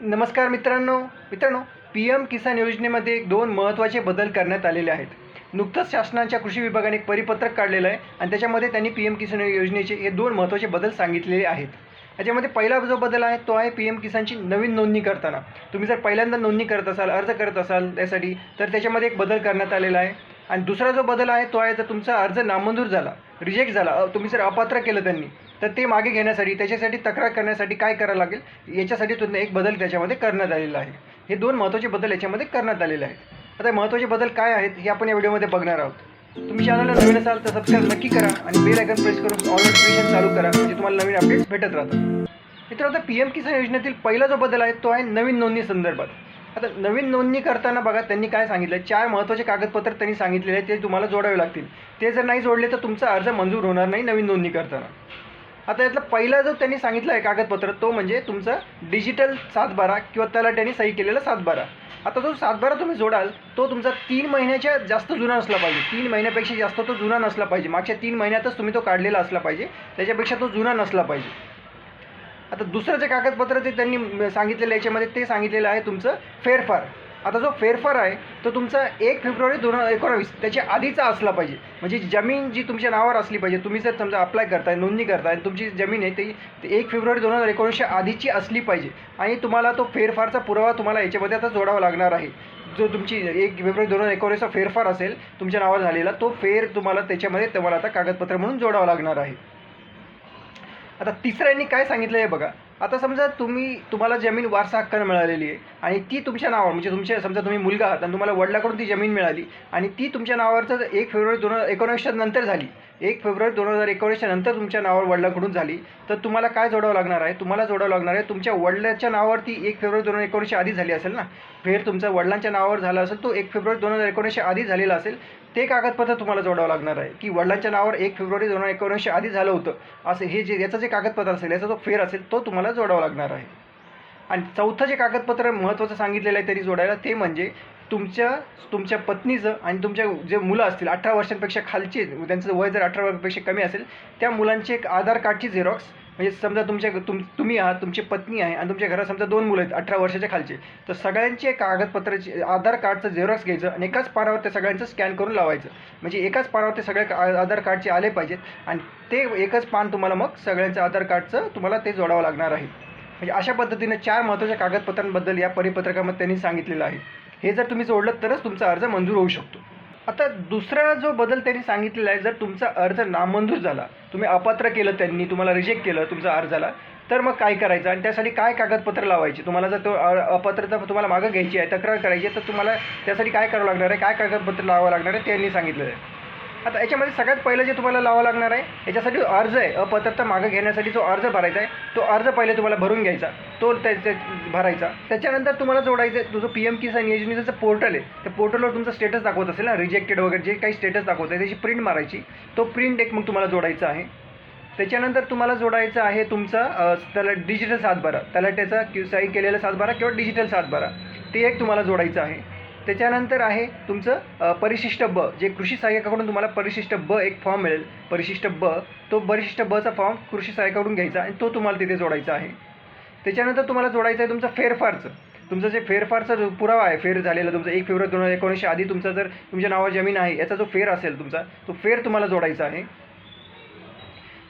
नमस्कार मित्रांनो मित्रांनो पी एम किसान योजनेमध्ये दोन महत्त्वाचे बदल करण्यात आलेले आहेत. नुकतंच शासनाच्या कृषी विभागाने एक परिपत्रक काढलेलं आहे आणि त्याच्यामध्ये त्यांनी पी एम किसान योजनेचे हे दोन महत्त्वाचे बदल सांगितलेले आहेत. याच्यामध्ये पहिला जो बदल आहे तो आहे पी एम किसानची नवीन नोंदणी करताना. तुम्ही जर पहिल्यांदा नोंदणी करत असाल अर्ज करत असाल त्यासाठी तर त्याच्यामध्ये एक बदल करण्यात आलेला आहे. आणि दुसरा जो बदल आहे तो आहे जर तुमचा अर्ज नामंजूर झाला रिजेक्ट झाला तुम्ही जर अपात्र केलं त्यांनी तर ते मागे घेण्यासाठी त्याच्यासाठी तक्रार करण्यासाठी काय करावं लागेल? याच्यासाठी तुम्ही एक बदल त्याच्यामध्ये करण्यात आलेला आहे. हे दोन महत्त्वाचे बदल याच्यामध्ये करण्यात आलेले आहेत. आता महत्त्वाचे बदल काय आहेत हे आपण या व्हिडिओमध्ये बघणार आहोत. तुम्ही चॅनलला नवीन असाल तर सबस्क्राईब नक्की करा आणि बेल आयकन प्रेस करून ऑल नोटिफिकेशन चालू करा म्हणजे तुम्हाला नवीन अपडेट्स भेटत राहतात. मित्र आता पी एम किसान योजनेतील पहिला जो बदल आहे तो आहे नवीन नोंदणी संदर्भात. आता नवीन नोंदणी करताना बघा त्यांनी काय सांगितलं? चार महत्त्वाचे कागदपत्र त्यांनी सांगितलेले आहे ते तुम्हाला जोडावे लागतील. ते जर नाही जोडले तर तुमचा अर्ज मंजूर होणार नाही नवीन नोंदणी करताना. आता यातला पहिला जो त्यांनी सांगितलं आहे कागदपत्र तो म्हणजे तुमचं डिजिटल सातबारा किंवा त्याला त्यांनी सही केलेला सातबारा. आता जो सातबारा तुम्ही जोडाल तो तुमचा तीन महिन्याच्या जास्त जुना असला पाहिजे. तीन महिन्यापेक्षा जास्त तो जुना नसला पाहिजे. मागच्या तीन महिन्यातच तुम्ही तो काढलेला असला पाहिजे. त्याच्यापेक्षा तो जुना नसला पाहिजे. आता दुसरं जे कागदपत्र जे त्यांनी सांगितलेलं याच्यामध्ये ते सांगितलेलं आहे तुमचं फेरफार. आता जो फेरफार आहे तो तुमचा एक फेब्रुवारी दोन हजार एकोणावीस त्याच्या आधीचा असला पाहिजे. म्हणजे जमीन जी तुमच्या नावावर असली पाहिजे तुम्ही जर समजा अप्लाय करताय नोंदणी करताय आणि तुमची जमीन आहे ती ती एक फेब्रुवारी दोन हजार एकोणीसच्या आधीची असली पाहिजे. आणि तुम्हाला तो फेरफारचा पुरावा तुम्हाला याच्यामध्ये आता जोडावा लागणार आहे. जो तुमची एक फेब्रुवारी दोन हजार एकोणीसचा फेरफार असेल तुमच्या नावावर झालेला तो फेर तुम्हाला त्याच्यामध्ये तुम्हाला आता कागदपत्र म्हणून जोडावा लागणार आहे. आता तिसऱ्यांनी काय सांगितलं आहे बघा. आता समजा तुम्ही तुम्हाला जमीन वारसा हक्कानं मिळालेली आहे आणि ती तुमच्या नावावर म्हणजे तुमच्या समजा तुम्ही मुलगा आहात आणि तुम्हाला वडिलाकडून ती जमीन मिळाली आणि ती तुमच्या नावावर एक फेब्रुवारी दोन हजार नंतर झाली. एक फेब्रुवारी दोन हजार एकोणीसच्या नंतर तुमच्या नावावर वडिलांकडून झाली. तर तुम्हाला काय जोडावं लागणार आहे? तुम्हाला जोडावं लागणार आहे तुमच्या वडिलांच्या नावावरती एक फेब्रुवारी दोन हजार एकोणीसच्या आधी झाली असेल ना? फेर तुमच्या वडिलांच्या नावावर झाला असेल तो एक फेब्रुवारी दोन हजार एकोणीसच्या आधी झालेला असेल. ते कागदपत्र तुम्हाला जोडावं लागणार आहे की वडिलांच्या नावावर एक फेब्रुवारी दोन हजार एकोणीसच्या आधी झालं होतं. असं हे जे याचं जे कागदपत्र असेल याचा जो फेर असेल तो तुम्हाला जोडावा लागणार आहे. आणि चौथं जे कागदपत्र महत्त्वाचं सांगितलेलं आहे तरी जोडायला ते म्हणजे तुमच्या तुमच्या पत्नीचं आणि तुमच्या जे मुलं असतील अठरा वर्षांपेक्षा खालचे त्यांचं वय जर अठरा वर्षांपेक्षा कमी असेल त्या मुलांचे एक आधार कार्डची झेरॉक्स म्हणजे समजा तुमच्या तुम तुम्ही आहात तुमची पत्नी आहे आणि तुमच्या घरात समजा दोन मुलं आहेत अठरा वर्षाच्या खालचे तर सगळ्यांचे कागदपत्राचे आधार कार्डचं झेरॉक्स घ्यायचं आणि एकाच पानावर ते सगळ्यांचं स्कॅन करून लावायचं. म्हणजे एकाच पानावर ते सगळे आधार कार्डचे आले पाहिजेत आणि ते एकच पान तुम्हाला मग सगळ्यांचं आधार कार्डचं तुम्हाला ते जोडावं लागणार आहे. म्हणजे अशा पद्धतीने चार महत्त्वाच्या कागदपत्रांबद्दल या परिपत्रकामध्ये त्यांनी सांगितलेलं आहे. हे जर तुम्ही जोडलं तरच तुमचा अर्ज मंजूर होऊ शकतो. आता दुसरा जो बदल त्यांनी सांगितलेला आहे जर तुमचा अर्ज नामंजूर झाला तुम्ही अपात्र केलं त्यांनी तुम्हाला रिजेक्ट केलं तुमचा अर्जाला तर मग काय करायचं? आणि त्यासाठी काय कागदपत्र लावायची? तुम्हाला जर तो अपात्रता तुम्हाला मागं घ्यायची आहे तक्रार करायची आहे तर तुम्हाला त्यासाठी काय करावं लागणार आहे? काय कागदपत्र लावावं लागणार आहे? त्यांनी सांगितलेलं आहे. आता याच्यामध्ये सगळ्यात पहिलं जे तुम्हाला लावावं लागणार आहे याच्यासाठी अर्ज आहे. अपात्रता मागं घेण्यासाठी जो अर्ज भरायचा आहे तो अर्ज पहिले तुम्हाला भरून घ्यायचा. तो त्याचे भरायचा. त्याच्यानंतर तुम्हाला जोडायचं आहे तुझं पी एम किसान योजनेचं जे पोर्टल आहे त्या पोर्टलवर तुमचं स्टेटस दाखवत असेल ना रिजेक्टेड वगैरे जे काही स्टेटस दाखवत आहे त्याची प्रिंट मारायची. तो प्रिंट एक मग तुम्हाला जोडायचा आहे. त्याच्यानंतर तुम्हाला जोडायचं आहे तुमचा त्याला डिजिटल सातबारा. त्याला त्याचा कि सही केलेला सातबारा किंवा डिजिटल सातबारा. ते एक तुम्हाला जोडायचं आहे. त्याच्यानंतर आहे तुमचं परिशिष्ट ब जे कृषी सहाय्यकाकडून तुम्हाला परिशिष्ट ब एक फॉर्म मिळेल. परिशिष्ट ब तो परिशिष्ट बचा फॉर्म कृषी सहाय्यकाकडून घ्यायचा आणि तो तुम्हाला तिथे जोडायचा आहे. त्याच्यानंतर तुम्हाला जोडायचं आहे तुमचं फेरफारचं. तुमचं जे फेरफारचा जो पुरावा आहे फेर झालेला तुमचा एक फेब्रुवारी दोन हजार एकोणीसशे आधी तुमचा जर तुमच्या नावावर जमीन आहे याचा जो फेर असेल तुमचा तो फेर तुम्हाला जोडायचा आहे.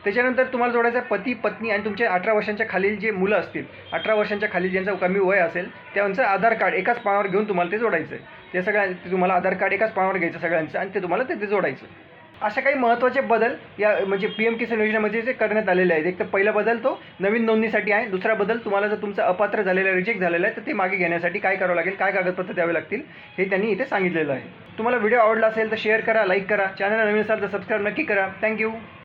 त्याच्यानंतर तुम्हाला जोडायचं आहे पती पत्नी आणि तुमच्या अठरा वर्षांच्या खालील जे मुलं असतील अठरा वर्षांच्या खालील ज्यांचं कमी वय असेल त्यांचं आधार कार्ड एकाच पानावर घेऊन तुम्हाला ते जोडायचं आहे. ते सगळ्या तुम्हाला आधार कार्ड एकाच पानावर घ्यायचं सगळ्यांचं आणि ते तुम्हाला तिथे जोडायचं अशा काही महत्त्वाचे बदल या म्हणजे पी एम किसान योजनेमध्ये जे करण्यात आलेले आहेत. एक तर पहिला बदल तो नवीन नोंदणीसाठी आहे. दुसरा बदल तुम्हाला जर तुमचं अपात्र झालेलं रिजेक्ट झालेलं आहे तर ते मागे घेण्यासाठी काय करावं लागेल? काय कागदपत्र द्यावे लागतील? हे त्यांनी इथे सांगितलेलं आहे. तुम्हाला व्हिडिओ आवडला असेल तर शेअर करा लाईक करा. चॅनल नवीन असाल तर सबस्क्राईब नक्की करा. थँक्यू